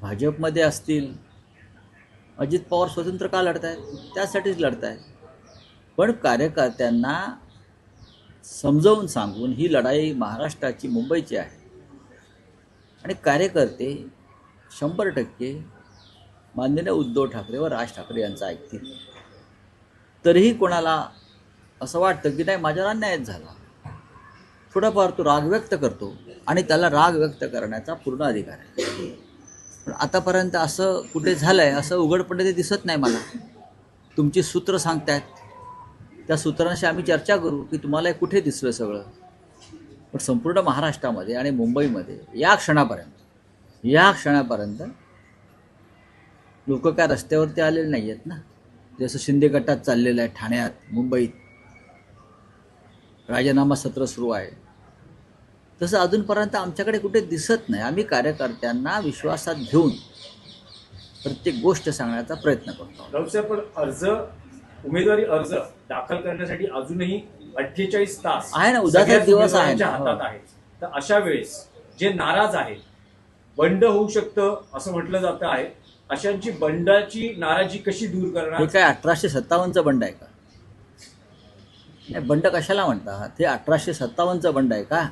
भाजपमध्ये असतील अजित पवार स्वतंत्र का लढत आहेत त्यासाठीच लढत आहेत पण कार्यकर्त्यांना समजावून सांगून ही लढाई महाराष्ट्राची मुंबईची आहे. आणि कार्यकर्ते शंभर टक्के माननीय उद्धव ठाकरे व राज ठाकरे यांचं ऐकतील. तरीही कोणाला असं वाटतं की नाही माझ्यावर अन्यायच झाला. थोडाफार तो राग व्यक्त करतो आणि त्याला राग व्यक्त करण्याचा पूर्ण अधिकार आहे. पण आतापर्यंत असं कुठे झालं आहे असं उघडपणे ते दिसत नाही मला. तुमची सूत्र सांगतायत. त्या सूत्रांशी आम्ही चर्चा करू की तुम्हाला हे कुठे दिसलं सगळं. पण संपूर्ण महाराष्ट्रामध्ये आणि मुंबईमध्ये या क्षणापर्यंत या क्षणापर्यंत लोक काय रस्त्यावरती आलेले नाही आहेत ना? जसं शिंदे गटात चाललेलं आहे ठाण्यात मुंबईत. राजीनामा सत्र सुरू आहे. तसं अजूनपर्यंत आमच्याकडे कुठे दिसत नाही. आम्ही कार्यकर्त्यांना विश्वासात घेऊन प्रत्येक गोष्ट सांगण्याचा प्रयत्न करतो. पण अर्ज उमेदवारी अर्ज दाखल करण्यासाठी अजूनही अठ्ठेचाळीस तास आहे ना, उद्याचा दिवस आहे ना. हातात आहेत. तर अशा वेळेस जे नाराज आहेत बंड होऊ शकतं असं म्हटलं जातं आहे. अशांची बंडाची नाराजी कशी दूर हे करणार काय अठराशे सत्तावन्नचं बंड आहे का? नाही बंड कशाला म्हणतात? हे अठराशे सत्तावन्नचं बंड आहे का?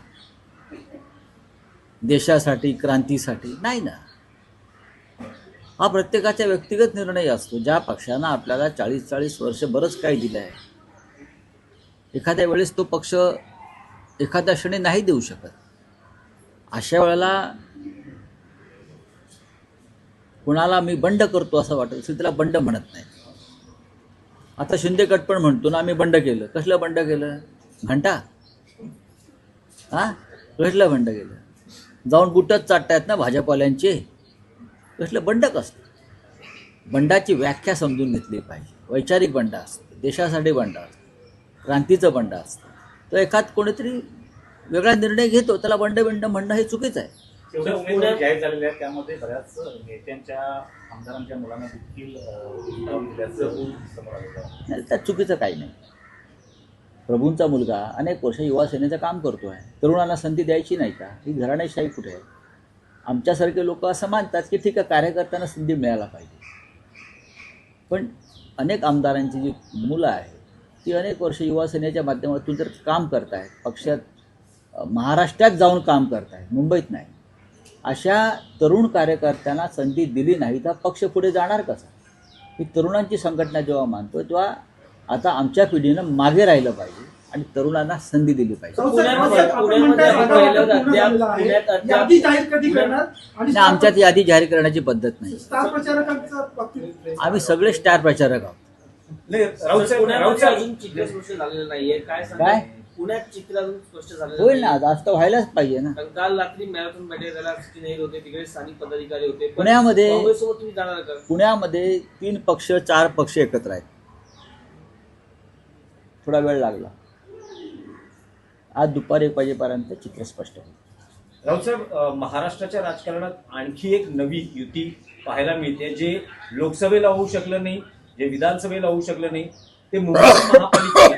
देशासाठी क्रांतीसाठी. नाही ना? हा प्रत्येकाचा व्यक्तिगत निर्णय असतो. ज्या पक्षानं आपल्याला चाळीस चाळीस वर्ष बरंच काही दिलं आहे एखाद्या वेळेस तो पक्ष एखाद्या क्षणी नाही देऊ शकत. अशा वेळेला कुणाला मी बंड करतो असं वाटत असेल त्याला बंड म्हणत नाही. आता शिंदे गट पण म्हणतो ना आम्ही बंड केलं. कसलं बंड केलं? घंटा? हा? कसलं बंड केलं? जाऊन बुटच चाटतायत ना भाजपवाल्यांचे? कसलं बंड कसं बंडाची व्याख्या समजून घेतली पाहिजे. वैचारिक बंड असतं देशासाठी बंड असतं क्रांतीचं बंड असतं. तर एखाद कोणीतरी वेगळा निर्णय घेतो त्याला बंड बिंड म्हणणं हे चुकीचं आहे. जाहीर झालेल्या त्यामध्ये बऱ्याच नेत्यांच्या आमदारांच्या मुलांना देखील त्यात चुकीचं काही नाही. प्रभूंचा मुलगा अनेक वर्ष युवा सेनेचं काम करतो आहे तरुणांना संधी द्यायची नाही का? ही घराणेशाही कुठे आहे? आमच्यासारखे लोक असं मानतात की ठीक आहे कार्यकर्त्यांना संधी मिळायला पाहिजे. पण अनेक आमदारांची जी मुलं आहेत ती अनेक वर्ष युवा सेनेच्या माध्यमातून जर काम करत आहेत पक्षात महाराष्ट्रात जाऊन काम करत आहेत मुंबईत नाही. अशा तरुण कार्यकर्त्यांना संधी दिली नाही तर पक्ष पुढे जाणार कसा? ही तरुणांची संघटना जेव्हा मानतो तेव्हा आता आमच्या पिढीनं मागे राहिलं पाहिजे आणि तरुणांना संधी दिली पाहिजे. नाही आमच्यात यादी जाहीर करण्याची पद्धत नाही. आम्ही सगळे स्टार प्रचारक आहोत. नाही राऊत साहेब राऊत पुण्यामध्ये साहेब अजून चित्र स्पष्ट झालेलं नाहीये. काय सांगता काय? येईल? पुण्यात चित्र अजून स्पष्ट झालेलं होईल ना नाहीये. आज तर व्हायलाच पाहिजे ना. काल रात्री मॅरेथॉनमध्ये त्याला नाही होते तिकडे स्थानिक पदाधिकारी होते. पण पुण्यामध्ये- काँग्रेससोबत तुम्ही जाणार का? पुण्यामध्ये तीन पक्ष चार पक्ष एकत्र आहेत. थोडा वेळ लागला. आज दुपारी एक वाजेपर्यंत चित्र स्पष्ट होईल. राऊत साहेब अं, महाराष्ट्राच्या राजकारणात आणखी एक नवी युती पाहायला मिळते जे लोकसभेला होऊ शकलं नाही जे विधानसभेला होऊ शकलं नाही ते मुंबई महापालिकेला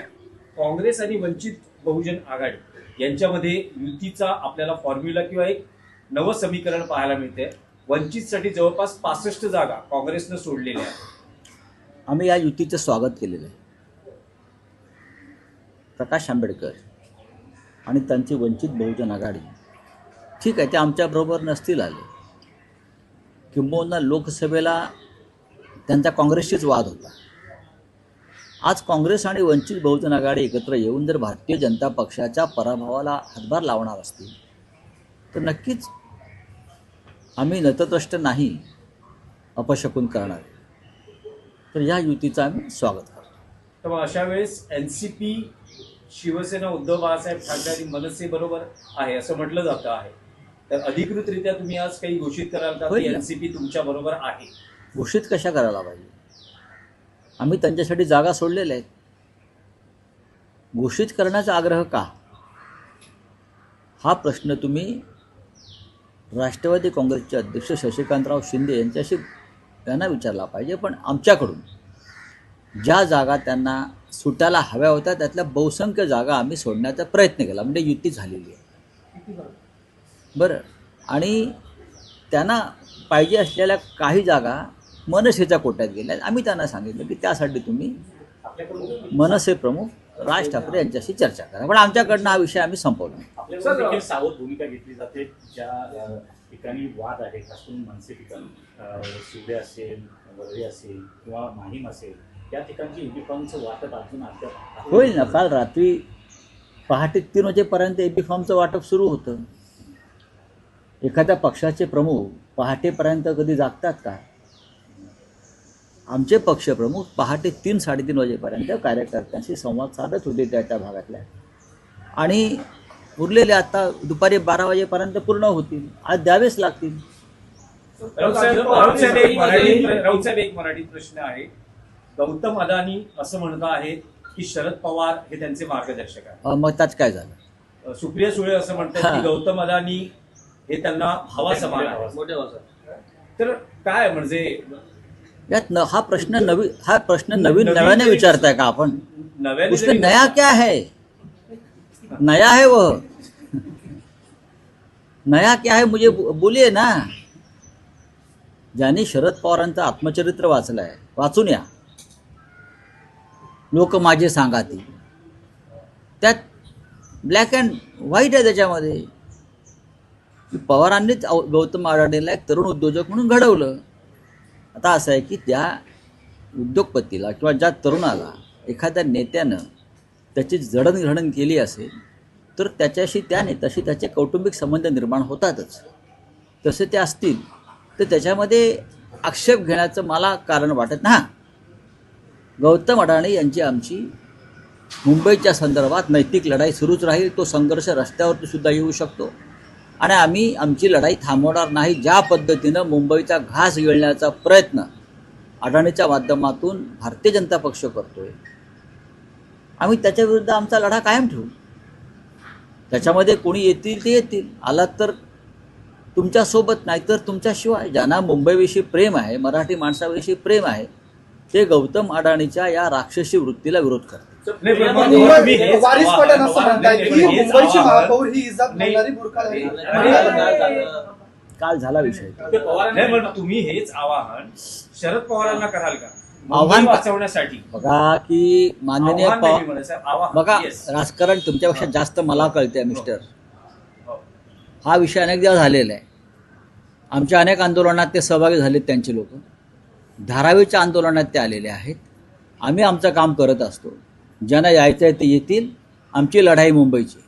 काँग्रेस आणि वंचित बहुजन आघाडी यांच्यामध्ये युतीचा आपल्याला फॉर्म्युला किंवा एक नवं समीकरण पाहायला मिळते. वंचितसाठी जवळपास पासष्ट जागा काँग्रेसनं सोडलेल्या आम्ही या युतीचं स्वागत केलेलं आहे. प्रकाश आंबेडकर आणि त्यांची वंचित बहुजन आघाडी. ठीक आहे ते आमच्याबरोबर नसतील आले. किंबहुना लोकसभेला त्यांचा काँग्रेसशीच वाद होता. आज काँग्रेस आणि वंचित बहुजन आघाडी एकत्र येऊन जर भारतीय जनता पक्षाच्या पराभवाला हातभार लावणार असतील तर नक्कीच आम्ही नतद्रष्ट नाही अपशकून करणार. तर या युतीचं आम्ही स्वागत करतो. तर मग अशा वेळेस पी शिवसेना उद्धव बाळासाहेब ठाकरे आणि मनसे बरोबर आहे असं म्हटलं जातं आहे. तर अधिकृतरित्या तुम्ही आज काही घोषित कराल का? की. एनसीपी तुमच्या बरोबर आहे. घोषित कशा करायला पाहिजे? आम्ही त्यांच्यासाठी जागा सोडलेल्या आहेत घोषित करण्याचा आग्रह का? हा प्रश्न तुम्ही राष्ट्रवादी काँग्रेसचे अध्यक्ष शशिकांतराव शिंदे यांच्याशी त्यांना विचारला पाहिजे पण आमच्याकडून ज्या जागा त्यांना सुटायला हव्या होत्या त्यातल्या बहुसंख्य जागा आम्ही सोडण्याचा प्रयत्न केला. म्हणजे युती झालेली आहे. बरं. आणि त्यांना पाहिजे असलेल्या काही जागा मनसेच्या कोट्यात गेल्या. आम्ही त्यांना सांगितलं की त्यासाठी तुम्ही मनसे प्रमुख राज ठाकरे यांच्याशी चर्चा करा. पण आमच्याकडनं हा विषय आम्ही संपवला सावध भूमिका घेतली जाते. ज्या ठिकाणी वाद आहे खास करून मनसे ठिकाणी शिवडे असेल वरळी असेल किंवा माहीम असेल त्या ठिकाणची युनिफॉर्मचं वाटप अजून अद्याप होईल ना काल रात्री पहाटे तीन वाजेपर्यंत एबी फॉर्मचं वाटप सुरू होतं. एखाद्या पक्षाचे प्रमुख पहाटेपर्यंत कधी जागतात का? आमचे पक्षप्रमुख पहाटे तीन साडेतीन वाजेपर्यंत कार्यकर्त्यांशी संवाद साधत होते त्या त्या भागातल्या. आणि उरलेले आता दुपारी बारा वाजेपर्यंत पूर्ण होतील. आज द्यावेच लागतील. एक मराठी प्रश्न आहे. गौतम अदानी असं म्हणत आहेत की शरद पवार हे त्यांचे मार्गदर्शक आहेत. अं, मग त्यात काय झालं? सुप्रिया सुळे असं म्हणतात की गौतम अदानी हे त्यांना हवा समान आहे तर काय म्हणजे यात न हा प्रश्न नवीन हा प्रश्न नवीन नवीन नव्याने विचारताय का आपण? नव्याने नया क्या है? नया है वो. नया क्या है मुझे बो- बोलिए ना. ज्यांनी शरद पवारांचं आत्मचरित्र वाचलंय वाचून या. लोक माझे सांगाती त्यात ब्लॅक अँड व्हाईट आहे त्याच्यामध्ये. की पवारांनीच गौतम अडाणीला एक तरुण उद्योजक म्हणून घडवलं. आता असं आहे की त्या उद्योगपतीला किंवा ज्या तरुणाला एखाद्या नेत्यानं त्याची जडणघडण केली असेल तर त्याच्याशी त्या नेत्याशी त्याचे कौटुंबिक संबंध निर्माण होतातच. तसे ते असतील तर त्याच्यामध्ये आक्षेप घेण्याचं मला कारण वाटत ना गौतम अडाणी यांची आमची मुंबईच्या संदर्भात नैतिक लढाई सुरूच राहील तो संघर्ष रस्त्यावरती सुद्धा येऊ शकतो. आणि आम्ही आमची लढाई थांबवणार नाही ज्या पद्धतीनं मुंबईचा घास गिळण्याचा प्रयत्न अडाणीच्या माध्यमातून भारतीय जनता पक्ष करतोय आम्ही त्याच्या विरुद्ध आमचा लढा कायम ठेवू. त्याच्यामध्ये कोणी येतील ते येतील आलात तर तुमच्यासोबत नाहीतर तुमच्याशिवाय. ज्यांना मुंबईविषयी प्रेम आहे मराठी माणसाविषयी प्रेम आहे ते गौतम अडाणीच्या या राक्षसी वृत्तीला विरोध करतात नाही, पण मुंबई- मग तुम्ही हेच वारिस आवाहन- पठाण असं म्हणतायत नाही, की पण हेच मुंबईची आवाहन- महापौर ही इज्जत नाही. घालणारी बुरखा अरे, घालणारी. काल झाला विषय ते पवारांना नाही पण तुम्ही हेच आवाहन शरद पवारांना कराल का आव्हान- वाचवण्यासाठी बघा की माननीय आव्हान नाही पवार मी म्हणत, साहेब, आवाहन. बघा Yes. राजकारण तुमच्यापेक्षा जास्त मला कळते मिस्टर हो. हा विषय अनेकदा झालेला आहे आमच्या अनेक आंदोलनात ते सहभागी झालेत त्यांचे लोक धारावीच्या आंदोलनात ते आलेले आहेत. आम्ही आमचं काम करत असतो. ज्यांना यायचं आहे ते येतील. आमची लढाई मुंबईची.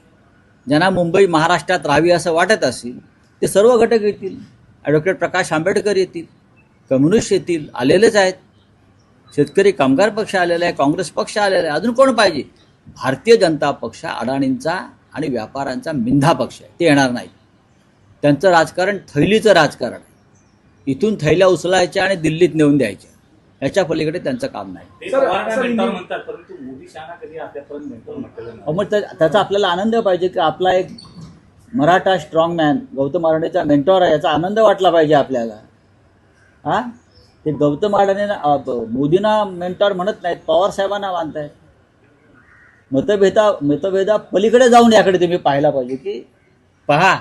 ज्यांना मुंबई महाराष्ट्रात राहावी असं वाटत असेल ते सर्व घटक येतील. ॲडव्होकेट प्रकाश आंबेडकर येतील. कम्युनिस्ट येतील. आलेलेच आहेत. शेतकरी कामगार पक्ष आलेला आहे काँग्रेस पक्ष आलेला आहे. अजून कोण पाहिजे? भारतीय जनता पक्ष अडाणींचा आणि व्यापाऱ्यांचा मिंधा पक्ष आहे. ते येणार नाही त्यांचं राजकारण थैलीचं राजकारण इथून थैल्या उचलायच्या आणि दिल्लीत नेऊन द्यायच्या. याच्या पलीकडे त्यांचं काम नाही. ते सर, पवारांना सर, मेंटॉर मी- म्हणतात परंतु मोदी शहाना कधी अद्यापर्यंत मेंटॉर म्हटलेलं अहो, नाही मग त्या- त्याचा आपल्याला आनंद पाहिजे की आपला एक मराठा स्ट्रॉंग मॅन गौतम अडाणीचा मेंटॉर आहे याचा आनंद वाटला पाहिजे आपल्याला. हा? ते गौतम ब- मोदींना मेंटॉर म्हणत नाहीत पवार साहेबांना मानतायत. मतभेदा मतभेदा पलीकडे जाऊन याकडे तुम्ही पाहायला पाहिजे की पहा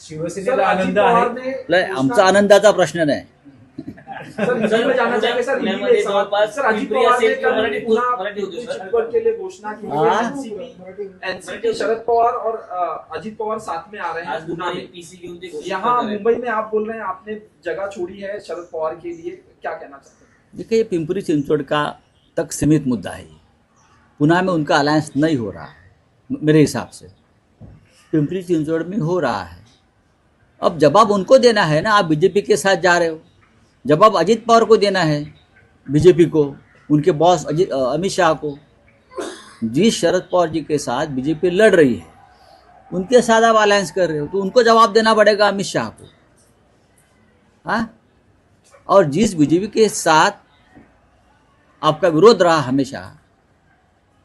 शिवसेनेला अजित आनंद आहे. पवारने लय आमचा आनंदाचा प्रश्न नाही. सर, इसमें जाना चाहेंगे सर पुण्यामध्ये ये सवाल- जवळपास सर अजित पिंपरी पवार ने असेल किंवा कल मराठी- पुन्हा मराठी होती, सर. चितपट के लिए घोषणा की हाँ। एनसीपी. एनसीपी. शरद पवार और अ, अजित पवार साथ में आ रहे आज हैं गुना दुपारी में पीसी घेऊन ते घोषित यहाँ करणार आहेत. मुंबई में आप बोल रहे हैं आपने जगह छोड़ी है शरद पवार के लिए क्या कहना चाहते हैं? देखिए ये पिंपरी चिंचवड़ का तक सीमित मुद्दा है पुणे में उनका अलायंस नहीं हो रहा म- मेरे हिसाब से। पिंपरी चिंचवड़ में हो रहा है। अब जवाब उनको देना है ना, आप बीजेपी के साथ जा रहे हो। जवाब अजित पवार को देना है, बीजेपी को, उनके बॉस अजित अमित शाह को। जिस शरद पवार जी के साथ बीजेपी लड़ रही है। उनके साथ आप अलायंस कर रहे हो तो उनको जवाब देना पड़ेगा अमित शाह को। हाँ? और जिस बीजेपी के साथ आपका विरोध रहा हमेशा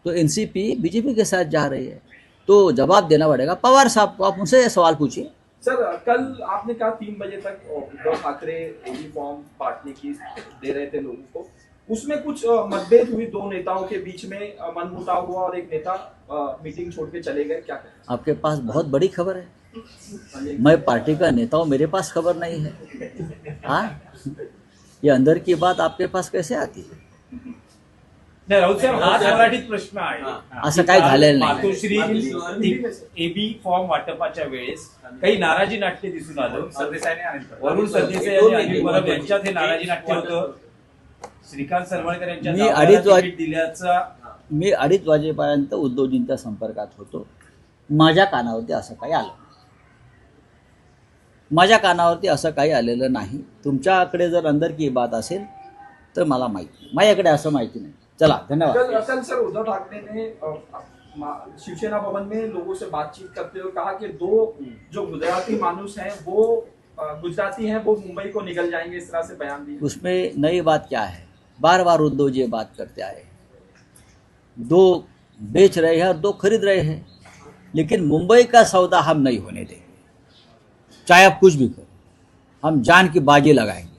तो एनसीपी बीजेपी के साथ जा रही है। तो जवाब देना पड़ेगा। पवार साहब को आप उनसे सवाल पूछिए। सर कल आपने कहा तीन बजे तक उद्धव ठाकरे यूनिफॉर्म बांटने की दे रहे थे लोगों को। उसमें कुछ मतभेद हुई दो नेताओं के बीच में अ, मनमुटाव हुआ और एक नेता मीटिंग छोड़ के चले गए। क्या कहें? आपके पास बहुत बड़ी खबर है। मैं पार्टी का नेता हूँ मेरे पास खबर नहीं है। हाँ? ये अंदर की बात आपके पास कैसे आती है? नाही राऊत साहेब हाच मराठीत प्रश्न आहे. असं काही झालेलं नाही. मातोश्री एबी फॉर्म वाटपाच्या वेळेस काही नाराजी नाट्य दिसून आलं. वरुण सरदेसाई आणि अनिल परब यांच्यात हे नाराजी नाट्य होतं. श्रीकांत सरवळकर यांच्या मी अडीच वाज- दिल्याचा मी अडीच वाजेपर्यंत उद्धवजींच्या संपर्कात होतो. माझ्या कानावरती असं काही आलं माझ्या कानावरती असं काही आलेलं नाही. तुमच्याकडे जर अंदर की बात असेल तर मला माहिती नाही. माझ्याकडे असं माहिती नाही. चला धन्यवाद। कल सर उद्धव ठाकरे ने शिवसेना भवन में लोगों से बातचीत करते हुए कहा कि दो जो गुजराती मानुस हैं वो गुजराती हैं वो मुंबई को निकल जाएँगे इस तरह से बयान दिए। उसमें नई बात क्या है? बार बार उद्धव जी बात करते आए। दो बेच रहे हैं और दो खरीद रहे हैं लेकिन मुंबई का सौदा हम नहीं होने देंगे। चाहे आप कुछ भी करो हम जान की बाजी लगाएँगे।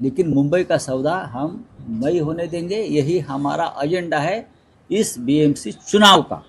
लेकिन मुंबई का सौदा हम नहीं होने देंगे। यही हमारा एजेंडा है इस बीएमसी चुनाव का।